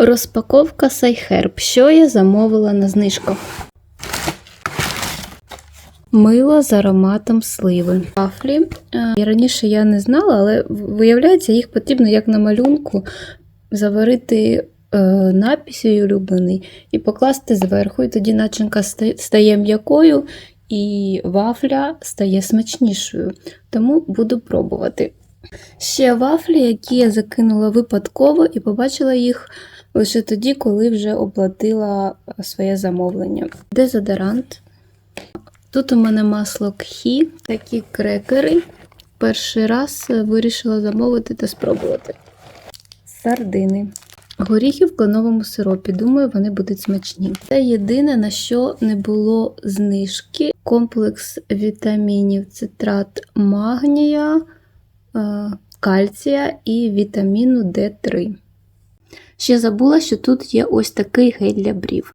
Розпаковка Сайхерб. Що я замовила на знижках? Мило з ароматом сливи. Вафлі. Е, і Раніше я не знала, але виявляється, їх потрібно як на малюнку заварити е, написю улюблений і покласти зверху. І тоді начинка стає м'якою і вафля стає смачнішою. Тому буду пробувати. Ще вафлі, які я закинула випадково і побачила їх лише тоді, коли вже оплатила е, своє замовлення. Дезодорант. Тут у мене масло кхі, такі крекери. Перший раз е, вирішила замовити та спробувати. Сардини. Горіхи в кленовому сиропі. Думаю, вони будуть смачні. Це єдине, на що не було знижки. Комплекс вітамінів, цитрат магнія, кальція і вітаміну D3. Ще забула, що тут є ось такий гель для брів.